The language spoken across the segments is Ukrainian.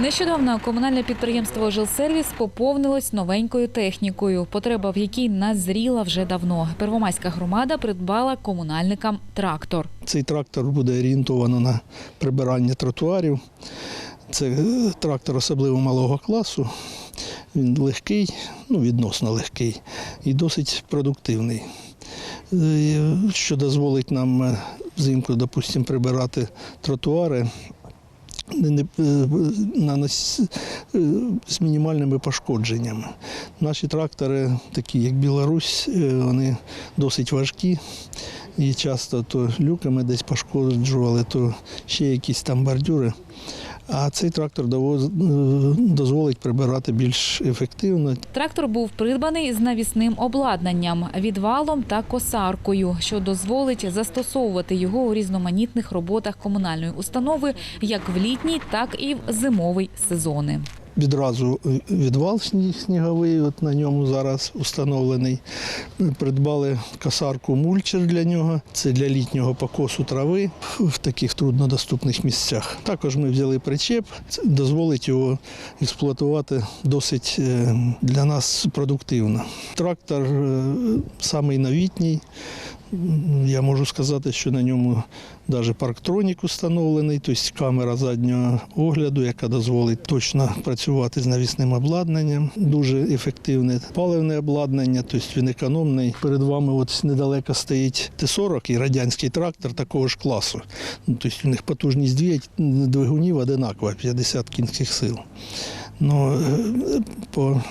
Нещодавно комунальне підприємство «Жилсервіс» поповнилось новенькою технікою, потреба в якій назріла вже давно. Первомайська громада придбала комунальникам трактор. Цей трактор буде орієнтовано на прибирання тротуарів. Це трактор особливо малого класу. Він легкий, ну відносно легкий і досить продуктивний. Е, Що дозволить нам е, взимку, допустимо, прибирати тротуари з мінімальними пошкодженнями. Наші трактори, такі як Білорусь, е, вони досить важкі. І часто то люками десь пошкоджували, то ще якісь там бордюри. А цей трактор дозволить прибирати більш ефективно. Трактор був придбаний з навісним обладнанням, відвалом та косаркою, що дозволить застосовувати його у різноманітних роботах комунальної установи як в літній, так і в зимовий сезони. Відразу е, відвал сніговий, от на ньому зараз установлений. Ми Придбали косарку мульчер для нього. Це для літнього покосу трави в таких труднодоступних місцях. Також ми взяли причеп, це дозволить його експлуатувати досить е, для нас продуктивно. Трактор е, самий новітній. Я можу сказати, що на ньому навіть парктронік установлений, тобто камера заднього огляду, яка дозволить точно працювати з навісним обладнанням. Дуже ефективне паливне обладнання, тобто він економний. Перед вами от недалеко стоїть Т-40 і радянський трактор такого ж класу. Тобто у них потужність двигунів одинакова, 50 кінських сил. Ну, е, по,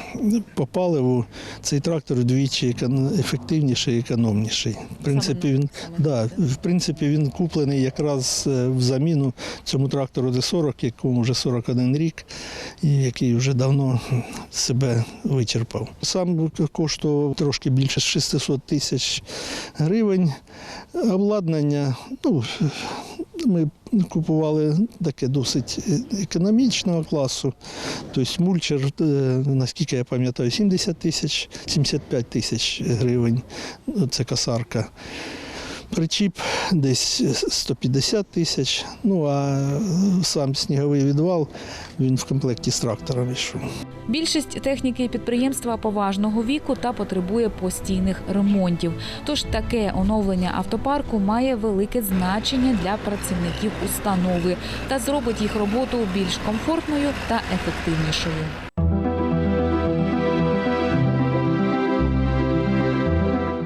по паливу цей трактор вдвічі ефективніший і економніший. В принципі, він, да, в принципі, він куплений якраз е, в заміну цьому трактору Д-40, якому вже 41 рік, і який вже давно себе вичерпав. Сам коштував трошки більше 600 тисяч гривень. Обладнання, ну, ми купували таке досить економічного класу. Тобто мульчер, е, наскільки я пам'ятаю, 70 тисяч, 75 тисяч гривень. Це косарка. Причіп десь 150 тисяч. Ну а сам сніговий відвал він в комплекті з трактором йшов. Більшість техніки підприємства поважного віку та потребує постійних ремонтів. Тож таке оновлення автопарку має велике значення для працівників установи та зробить їх роботу більш комфортною та ефективнішою.